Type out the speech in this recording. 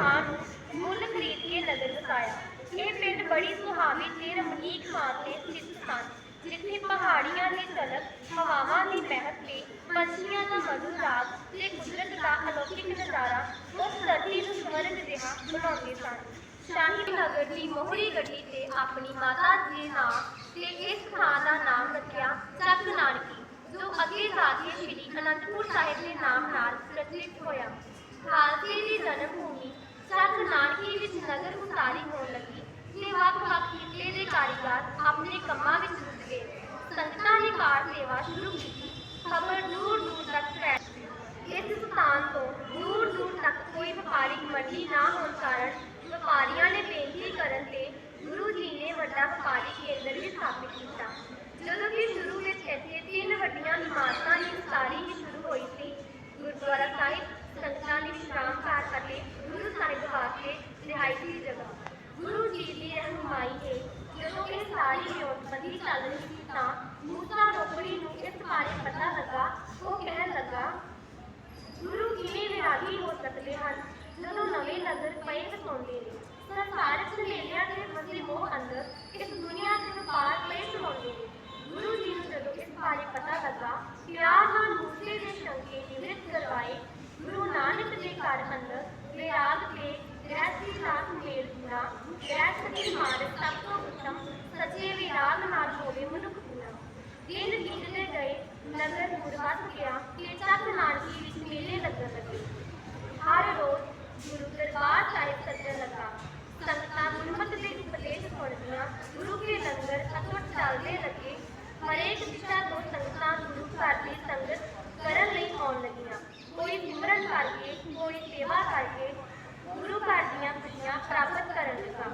ਥਾਂ ਨੂੰ ਮੁੱਲ ਖਰੀਦ ਕੇ ਨਗਰ ਵਸਾਇਆ ਇਹ ਪਿੰਡ ਬੜੀ ਸੁਹਾਵੀ ਤੇ ਰਮਣੀਕ ਥਾਂ ਤੇ ਸਥਿਤ ਸਨ, ਜਿੱਥੇ ਪਹਾੜੀਆਂ ਦੀ ਝਲਕ, ਹਵਾਵਾਂ ਦੀ ਮਹਿਕ ਤੇ ਪੰਛੀਆਂ ਦਾ ਮਧੁਰ ਰਾਗ ਤੇ ਕੁਦਰਤ ਦਾ ਅਲੌਕਿਕ ਨਜ਼ਾਰਾ ਉਸ ਧਰਤੀ ਨੂੰ ਸਵਰਗ ਜਿਹਾ ਬਣਾਉਂਦੇ ਸਨ। ਸ਼ਾਹੀ ਨਗਰ ਦੀ ਮੋਹਰੀ ਗੱਡੀ ਤੇ ਆਪਣੀ ਮਾਤਾ ਦੇ ਨਾਮ ਤੇ ਇਸ ਥਾਂ ਦਾ ਨਾਮ ਰੱਖਿਆ ਚੱਕ ਨਾਨਕੀ, ਜੋ ਅੱਗੇ ਜਾ ਕੇ ਸ੍ਰੀ ਅਨੰਦਪੁਰ ਸਾਹਿਬ ਦੇ ਨਾਮ ਨਾਲ ਪ੍ਰਚਲਿਤ ਹੋਇਆ। ਖਾਲਸੇ ਦੀ ਜਨਮ ਭੂਮੀ ਚੱਕ ਨਾਨਕੀ ਵਿੱਚ ਨਗਰ ਉਸਾਰੀ ਹੋਣ ਲੱਗੀ, ਤੇ ਵੱਖ-ਵੱਖ ਖਿੱਤੇ ਦੇ ਕਾਰੀਗਰ ਆਪਣੇ ਕੰਮਾਂ ਵਿੱਚ ਰੁੱਝ ਗਏ। ਸੰਗਤਾਂ ਨੇ ਕਾਰ ਸੇਵਾ ਸ਼ੁਰੂ ਕੀਤੀ, ਖਬਰ ਦੂਰ ਦੂਰ ਤੱਕ ਫੈਲ ਇਸ ਸਥਾਨ ਤੋਂ ਦੂਰ ਦੂਰ ਤੱਕ ਕੋਈ ਵਪਾਰਿਕ ਮੰਡੀ ਨਾ ਹੋਣ ਕਾਰਨ ਵਪਾਰੀਆਂ ਨੇ ਬੇਨਤੀ ਕਰਨ ਤੇ ਗੁਰੂ ਜੀ ਨੇ ਵੱਡਾ ਵਪਾਰੀ ਕੇਂਦਰ ਵੀ ਸਥਾਪਿਤ ਕੀਤਾ ਜਦੋਂ ਕਿ ਸ਼ੁਰੂ ਵਿੱਚ ਇੱਥੇ ਤਿੰਨ ਵੱਡੀਆਂ ਇਮਾਰਤਾਂ ਦੀ ਉਸਾਰੀ ਹੀ ਸ਼ੁਰੂ ਹੋਈ ਸੀ ਗੁਰਦੁਆਰਾ ਸਾਹਿਬ ਸੰਗਤਾਂ ਲਈ ਵਿਸ਼ਰਾਮ ਘਰ ਅਤੇ ਗੁਰੂ ਸਾਹਿਬ ਰਿਹਾਇਸ਼ੀ ਦੀ ਜਗ੍ਹਾ। ਗੁਰੂ ਜੀ ਦੀ ਰਹਿਨੁਮਾਈ ਹੇਠ ਜਦੋਂ ਇਹ मेले लगन लगे हर रोज गुरु दरबार साहिब सजन लगा संगत के उपदेश सुन गुरु के लंगर अतुट लगे। हरेक दिशा को संगत, गुरु घर की संगत करगिया कोई सिमरन करके कोई सेवा करके गुरु घर दिया खुशियाँ प्राप्त कर लगा।